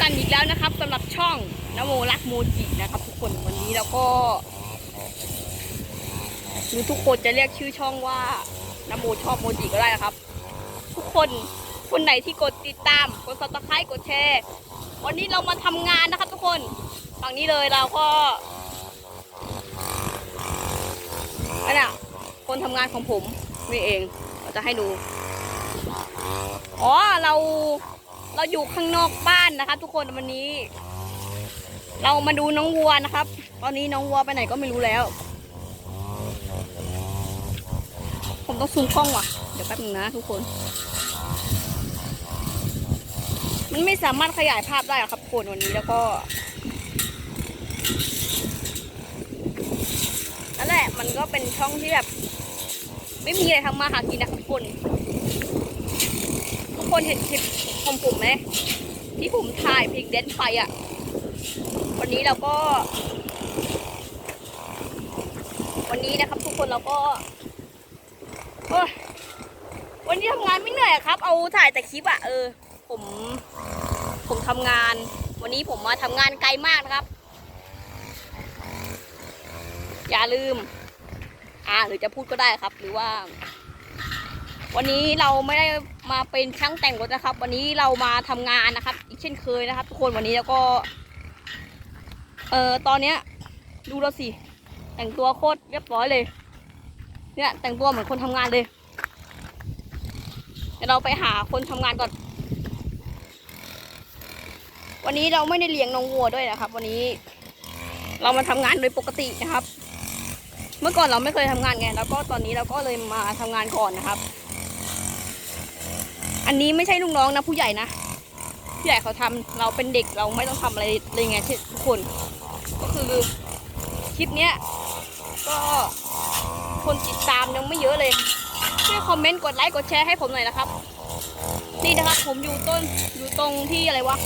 กันอีกแล้วนะครับสำหรับช่องนโมรักโมจินะครับทุกคนวันนี้เราก็หรือทุกคนจะเรียกชื่อช่องว่านโมชอบโมจิก็ได้นะครับ ทุกคนคนไหนที่กดติดตามกดซับสไครต์กดแชร์วันนี้เรามาทำงานนะครับ ทุกคนฝั่งนี้เลยเราก็อันน่ะคนทำงานของผมนี่เองเราจะให้ดูอ๋อเรา เราอยู่ข้างนอกบ้านนะคะ ทุกคนวันนี้ เรามาดูน้องวัวนะครับ ตอนนี้น้องวัวไปไหนก็ไม่รู้แล้ว ผมต้องซูมกล้องว่ะ เดี๋ยวแป๊บนึงนะทุกคน มันไม่สามารถขยายภาพได้อะครับทุกคนวันนี้แล้วก็นั่นแหละมันก็เป็นช่องที่แบบ ไม่มีอะไรทำมาหากินนะทุกคน คนเห็นคลิปของผมไหมที่ผมถ่ายเพลงเดนไปอะ่ะ วันนี้เราก็ วันนี้นะครับ ทุกคนเราก็วันนี้ทำงานไม่เหนื่อยครับ เอาถ่ายแต่คลิปอะ่ะเออ ผม ผมทำงาน วันนี้ผมมาทำงานไกลมากนะครับ อย่าลืม อ่าหรือจะพูดก็ได้ครับ หรือว่า วันนี้เราไม่ได้มาเป็นช่างแต่งรถนะครับ วันนี้เรามาทำงานนะครับ อีกเช่นเคยนะครับ ทุกคนวันนี้แล้วก็ เอ่อตอนเนี้ย ดูเราสิ แต่งตัวโคตรเรียบร้อยเลย เนี่ยแต่งตัวเหมือนคนทำงานเลยเดี๋ยวเราไปหาคนทำงานก่อน วันนี้เราไม่ได้เลี้ยงน้องวัวด้วยนะครับ วันนี้ เรามาทำงานโดยปกตินะครับ เมื่อก่อนเราไม่เคยทำงานไงแล้วก็ตอนนี้เราก็เลยมาทำงานก่อนนะครับ อันนี้ไม่ใช่ลูกน้องนะผู้ใหญ่นะผู้ใหญ่เขาทำเราเป็นเด็กเราไม่ต้องทำอะไรเลยไงทุกคน ก็คือคลิปเนี้ยก็คนติดตามยังไม่เยอะเลยช่วยคอมเมนต์กดไลค์กดแชร์ให้ผมหน่อยนะครับ นี่นะครับผมอยู่ต้นอยู่ตรงที่อะไรวะ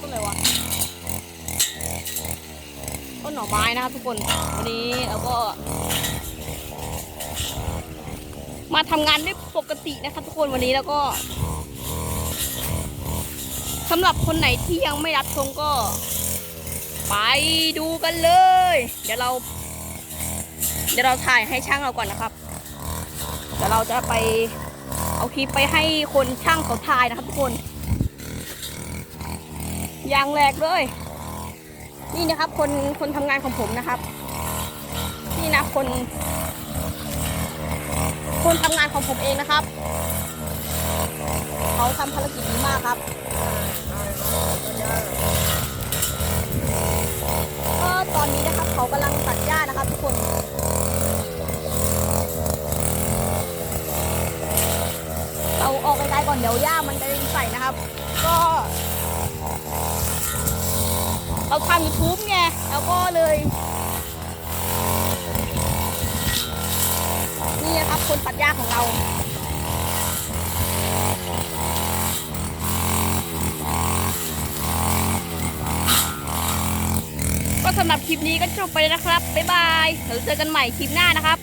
ต้นอะไรวะต้นหน่อไม้นะครับทุกคนวันนี้เราก็ มาทำงานได้ปกตินะครับทุกคนวันนี้แล้วก็สำหรับคนไหนที่ยังไม่รับชมก็ ไปดูกันเลย เดี๋ยวเรา เดี๋ยวเราถ่ายให้ช่างเราก่อนนะครับเดี๋ยวเราจะไปเอาคลิปไปให้คนช่างเขาถ่ายนะครับทุกคนอย่างแรกเลย นี่นะครับ คนคนทำงานของผมนะครับ นี่นะคน คนทำงานของผมเองนะครับ เขาทำภารกิจดีมากครับก็ตอนนี้นะครับเขากำลังตัดหญ้านะครับทุกคนเราออกไกลๆก่อนเดี๋ยวหญ้ามันจะใส่นะครับ ก็เราทำยูทูบไงแล้วก็เลย นี่นะครับคนตัดหญ้าของเราก็สำหรับคลิปนี้ก็จบไปแล้วนะครับ บ๊ายบายเดี๋ยวเจอกันใหม่คลิปหน้านะครับ